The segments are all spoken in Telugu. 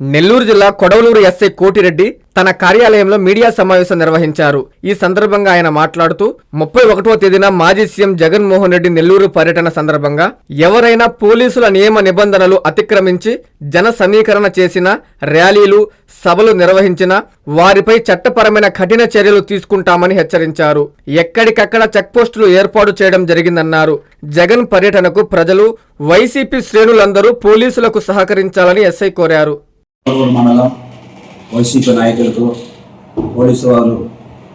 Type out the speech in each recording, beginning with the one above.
నెల్లూరు జిల్లా కొడవలూరు ఎస్ఐ కోటిరెడ్డి తన కార్యాలయంలో మీడియా సమావేశం నిర్వహించారు. ఈ సందర్భంగా ఆయన మాట్లాడుతూ ముప్పై ఒకటవ తేదీన మాజీ సీఎం జగన్మోహన్ రెడ్డి నెల్లూరు పర్యటన సందర్భంగా ఎవరైనా పోలీసుల నియమ నిబంధనలు అతిక్రమించి జన సమీకరణ చేసిన ర్యాలీలు సభలు నిర్వహించిన వారిపై చట్టపరమైన కఠిన చర్యలు తీసుకుంటామని హెచ్చరించారు. ఎక్కడికక్కడ చెక్పోస్టులు ఏర్పాటు చేయడం జరిగిందన్నారు. జగన్ పర్యటనకు ప్రజలు వైసీపీ శ్రేణులందరూ పోలీసులకు సహకరించాలని ఎస్ఐ కోరారు. కొడవలూరు మండలం వైసీపీ నాయకులకు పోలీసు వారు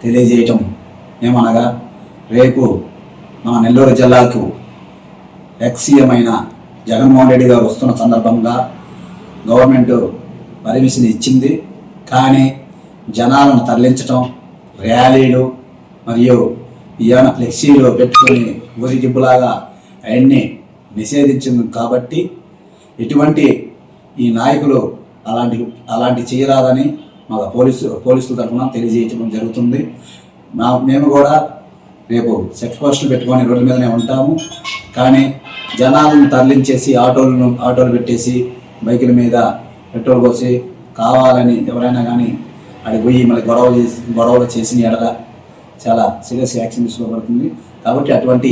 తెలియజేయటం ఏమనగా రేపు మన నెల్లూరు జిల్లాకు ఎక్సీఎం అయిన జగన్మోహన్ రెడ్డి గారు వస్తున్న సందర్భంగా గవర్నమెంట్ పర్మిషన్ ఇచ్చింది. కానీ జనాలను తరలించటం ర్యాలీలు మరియు ఇవాళ ఫ్లెక్సీలు పెట్టుకొని ఊరికింపులాగా అవన్నీ నిషేధించింది కాబట్టి ఎటువంటి ఈ నాయకులు అలాంటి అలాంటి చేయరాదని మాకు పోలీసు పోలీసుల తరఫున తెలియజేయటం జరుగుతుంది. మా మేము కూడా రేపు సెక్స్ పోస్టులు పెట్టుకొని రోడ్డు మీదనే ఉంటాము. కానీ జనాలను తరలించేసి ఆటోలను ఆటోలు పెట్టేసి బైకుల మీద పెట్రోల్ పోసి కావాలని ఎవరైనా కానీ అది పోయి మళ్ళీ గొడవలు చేసి గొడవలు చేసిన ఎడల చాలా సీరియస్ యాక్షన్ తీసుకోబడుతుంది. కాబట్టి అటువంటి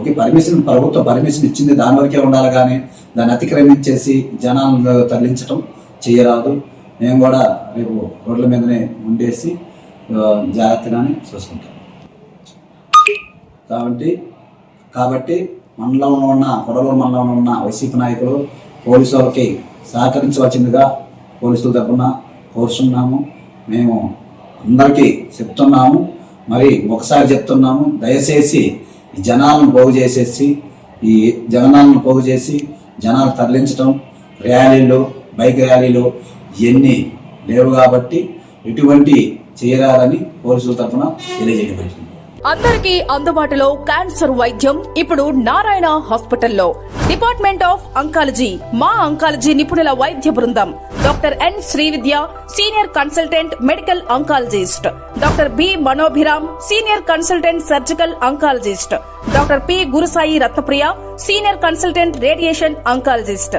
ఒక పర్మిషన్ ప్రభుత్వం పర్మిషన్ ఇచ్చింది దాని వరకే ఉండాలి కానీ దాన్ని అతిక్రమించేసి జనాలను తరలించడం చేయరాదు. మేము కూడా రేపు రోడ్ల మీదనే ఉండేసి జాగ్రత్తగానే చూసుకుంటాం కాబట్టి కాబట్టి మండలంలో ఉన్న కొడలూరు మండలంలో ఉన్న వైసీపీ నాయకులు పోలీసు వాళ్ళకి సహకరించవలసిందిగా పోలీసుల తరఫున కోరుతున్నాము మేము అందరికీ చెప్తున్నాము. మరి ఒకసారి చెప్తున్నాము. దయచేసి ఈ జనాలను పోగు చేసేసి ఈ జనాలను పోగు చేసి జనాలు తరలించడం ర్యాలీలు బైక్ ర్యాలీలు ఇవన్నీ లేవు కాబట్టి ఎటువంటి చేయరాదని పోలీసుల తరఫున తెలియజేయబడింది. అందరికీ అందుబాటులో క్యాన్సర్ వైద్యం ఇప్పుడు నారాయణ హాస్పిటల్లో. డిపార్ట్మెంట్ ఆఫ్ అంకాలజీ మా అంకాలజీ నిపుణుల వైద్య బృందం. Doctor N Srividya senior consultant medical oncologist. Doctor B Manobhiram senior consultant surgical oncologist. Doctor P Gurusai Ratnapriya senior consultant radiation oncologist.